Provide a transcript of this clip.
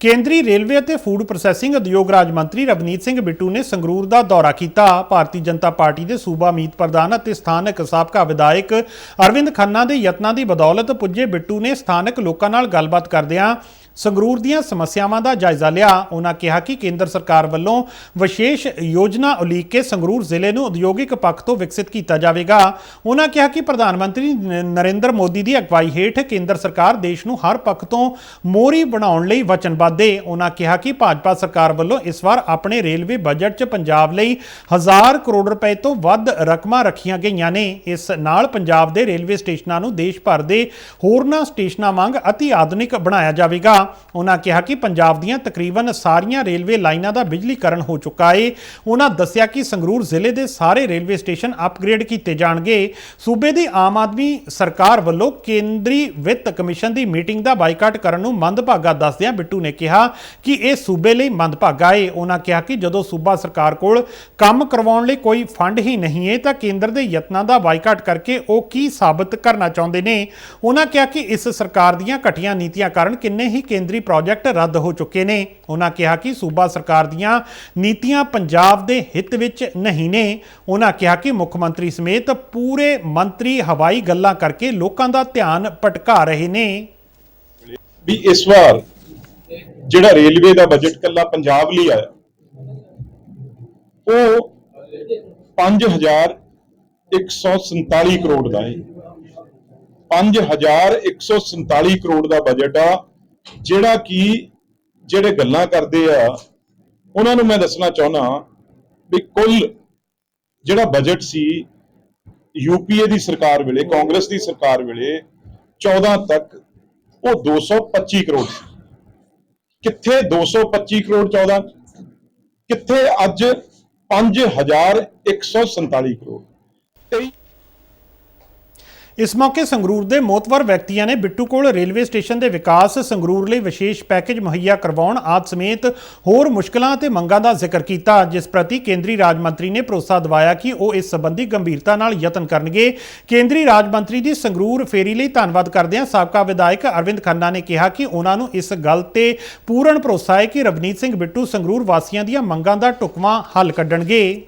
ਕੇਂਦਰੀ ਰੇਲਵੇ ਅਤੇ food processing ਉਦਯੋਗ ਰਾਜ ਮੰਤਰੀ ਰਵਨੀਤ ਸਿੰਘ ਬਿੱਟੂ ਨੇ ਸੰਗਰੂਰ ਦਾ ਦੌਰਾ ਕੀਤਾ। ਭਾਰਤੀ ਜਨਤਾ ਪਾਰਟੀ ਦੇ ਸੂਬਾ ਮੀਤ ਪ੍ਰਧਾਨ ਅਤੇ ਸਥਾਨਕ ਸਾਬਕਾ ਵਿਧਾਇਕ ਅਰਵਿੰਦ ਖੰਨਾ ਦੇ ਯਤਨਾਂ ਦੀ ਬਦੌਲਤ ਪੁੱਜੇ ਬਿੱਟੂ ਨੇ ਸਥਾਨਕ ਲੋਕਾਂ ਨਾਲ ਗੱਲਬਾਤ ਕਰਦਿਆਂ ਸੰਗਰੂਰ ਦੀਆਂ ਸਮੱਸਿਆਵਾਂ ਦਾ ਜਾਇਜ਼ਾ ਲਿਆ। ਉਹਨਾਂ ਕਿਹਾ ਕਿ ਕੇਂਦਰ ਸਰਕਾਰ ਵੱਲੋਂ ਵਿਸ਼ੇਸ਼ ਯੋਜਨਾ ਉਲੀਕ ਕੇ ਸੰਗਰੂਰ ਜ਼ਿਲ੍ਹੇ ਨੂੰ ਉਦਯੋਗਿਕ ਪੱਖ ਤੋਂ ਵਿਕਸਿਤ ਕੀਤਾ ਜਾਵੇਗਾ। ਉਹਨਾਂ ਕਿਹਾ ਕਿ ਪ੍ਰਧਾਨ ਮੰਤਰੀ ਨ- ਨਰਿੰਦਰ ਮੋਦੀ ਦੀ ਅਗਵਾਈ ਹੇਠ ਕੇਂਦਰ ਸਰਕਾਰ ਦੇਸ਼ ਨੂੰ ਹਰ ਪੱਖ ਤੋਂ ਮੋਹਰੀ ਬਣਾਉਣ ਲਈ ਵਚਨਬੱਧ ਹੈ ਉਹਨਾਂ ਕਿਹਾ ਕਿ ਭਾਜਪਾ ਸਰਕਾਰ ਵੱਲੋਂ ਇਸ ਵਾਰ ਆਪਣੇ ਰੇਲਵੇ ਬਜਟ 'ਚ ਪੰਜਾਬ ਲਈ ਹਜ਼ਾਰ ਕਰੋੜ ਰੁਪਏ ਤੋਂ ਵੱਧ ਰਕਮਾਂ ਰੱਖੀਆਂ ਗਈਆਂ ਨੇ। ਇਸ ਨਾਲ ਪੰਜਾਬ ਦੇ ਰੇਲਵੇ ਸਟੇਸ਼ਨਾਂ ਨੂੰ ਦੇਸ਼ ਭਰ ਦੇ ਹੋਰਨਾਂ ਸਟੇਸ਼ਨਾਂ ਵਾਂਗ ਅਤੀ ਆਧੁਨਿਕ ਬਣਾਇਆ ਜਾਵੇਗਾ। ਉਹਨਾਂ ਕਿਹਾ ਕਿ ਪੰਜਾਬ ਦੀਆਂ ਤਕਰੀਬਨ ਸਾਰੀਆਂ ਰੇਲਵੇ ਲਾਈਨਾਂ ਦਾ ਬਿਜਲੀਕਰਨ ਹੋ ਚੁੱਕਾ ਏ। ਉਹਨਾਂ ਦੱਸਿਆ ਕਿ ਸੰਗਰੂਰ ਜ਼ਿਲ੍ਹੇ ਦੇ ਸਾਰੇ ਰੇਲਵੇ ਸਟੇਸ਼ਨ ਅਪਗ੍ਰੇਡ ਕੀਤੇ ਜਾਣਗੇ। ਸੂਬੇ ਦੀ ਆਮ ਆਦਮੀ ਸਰਕਾਰ ਵੱਲੋਂ ਕੇਂਦਰੀ ਵਿੱਤ ਕਮਿਸ਼ਨ ਦੀ ਮੀਟਿੰਗ ਦਾ ਬਾਈਕਾਟ ਕਰਨ ਨੂੰ ਮੰਦਭਾਗਾ ਦੱਸਦਿਆਂ ਬਿੱਟੂ ਨੇ ਕਿਹਾ ਕਿ ਇਹ ਸੂਬੇ ਲਈ ਮੰਦਭਾਗਾ ਏ। ਉਹਨਾਂ ਕਿਹਾ ਕਿ ਜਦੋਂ ਸੂਬਾ ਸਰਕਾਰ ਕੋਲ ਕੰਮ ਕਰਵਾਉਣ ਲਈ ਕੋਈ ਫੰਡ ਹੀ ਨਹੀਂ ਏ, ਤਾਂ ਕੇਂਦਰ ਦੇ ਯਤਨਾਂ ਦਾ ਬਾਈਕਾਟ ਕਰਕੇ ਉਹ ਕੀ ਸਾਬਤ ਕਰਨਾ ਚਾਹੁੰਦੇ ਨੇ? ਉਹਨਾਂ ਕਿਹਾ ਕਿ ਇਸ ਸਰਕਾਰ ਦੀਆਂ ਘਟੀਆਂ ਨੀਤੀਆਂ ਕਾਰਨ ਕਿੰਨੇ ਹੀ ਕੇਂਦਰੀ ਪ੍ਰੋਜੈਕਟ ਰੱਦ ਹੋ ਚੁੱਕੇ ਨੇ। ਉਹਨਾਂ ਕਿਹਾ ਕਿ ਸੂਬਾ ਸਰਕਾਰ ਦੀਆਂ ਨੀਤੀਆਂ ਪੰਜਾਬ ਦੇ ਹਿੱਤ ਵਿੱਚ ਨਹੀਂ ਨੇ। ਉਹਨਾਂ ਕਿਹਾ ਕਿ ਮੁੱਖ ਮੰਤਰੀ ਸਮੇਤ ਪੂਰੇ ਮੰਤਰੀ ਹਵਾਈ ਗੱਲਾਂ ਕਰਕੇ ਲੋਕਾਂ ਦਾ ਧਿਆਨ ਭਟਕਾ ਰਹੇ ਨੇ। ਵੀ ਇਸ ਵਾਰ ਜਿਹੜਾ ਰੇਲਵੇ ਦਾ ਬਜਟ ਕੱਲਾ ਪੰਜਾਬ ਲਈ ਆਇਆ, ਉਹ 5147 ਕਰੋੜ ਦਾ ਹੈ। 5147 ਕਰੋੜ ਦਾ ਬਜਟ ਆ। ਜਿਹੜਾ ਕਿ ਜਿਹੜੇ ਗੱਲਾਂ ਕਰਦੇ ਆ, ਉਹਨਾਂ ਨੂੰ ਮੈਂ ਦੱਸਣਾ ਚਾਹੁੰਦਾ ਵੀ ਕੁੱਲ ਜਿਹੜਾ ਬਜਟ ਸੀ ਯੂਪੀਏ ਦੀ ਸਰਕਾਰ ਵੇਲੇ, ਕਾਂਗਰਸ ਦੀ ਸਰਕਾਰ ਵੇਲੇ 14 ਤੱਕ ਉਹ 225 ਕਰੋੜ ਸੀ। ਕਿੱਥੇ 225 ਕਰੋੜ 14 ਕਿੱਥੇ ਅੱਜ 5147 ਕਰੋੜ? 23 ਇਸ ਮੌਕੇ ਸੰਗਰੂਰ ਦੇ ਮੋਤਵਰ ਵਿਅਕਤੀਆਂ ਨੇ ਬਿੱਟੂ ਕੋਲ ਰੇਲਵੇ ਸਟੇਸ਼ਨ ਦੇ ਵਿਕਾਸ ਸੰਗਰੂਰ ਲਈ ਵਿਸ਼ੇਸ਼ ਪੈਕੇਜ ਮੁਹੱਈਆ ਕਰਵਾਉਣ ਆਦਿ ਸਮੇਤ ਹੋਰ ਮੁਸ਼ਕਲਾਂ ਅਤੇ ਮੰਗਾਂ ਦਾ ਜ਼ਿਕਰ ਕੀਤਾ, ਜਿਸ ਪ੍ਰਤੀ ਕੇਂਦਰੀ ਰਾਜ ਮੰਤਰੀ ਨੇ ਭਰੋਸਾ ਦਿਵਾਇਆ ਕਿ ਉਹ ਇਸ ਸੰਬੰਧੀ ਗੰਭੀਰਤਾ ਨਾਲ ਯਤਨ ਕਰਨਗੇ। ਕੇਂਦਰੀ ਰਾਜ ਮੰਤਰੀ ਦੀ ਸੰਗਰੂਰ ਫੇਰੀ ਲਈ ਧੰਨਵਾਦ ਕਰਦਿਆਂ ਸਾਬਕਾ ਵਿਧਾਇਕ ਅਰਵਿੰਦ ਖੰਨਾ ਨੇ ਕਿਹਾ ਕਿ ਉਹਨਾਂ ਨੂੰ ਇਸ ਗੱਲ ਤੇ ਪੂਰਨ ਭਰੋਸਾ ਹੈ ਕਿ ਰਵਨੀਤ ਸਿੰਘ ਬਿੱਟੂ ਸੰਗਰੂਰ ਵਾਸੀਆਂ ਦੀਆਂ ਮੰਗਾਂ ਦਾ ਢੁਕਵਾਂ ਹੱਲ ਕੱਢਣਗੇ।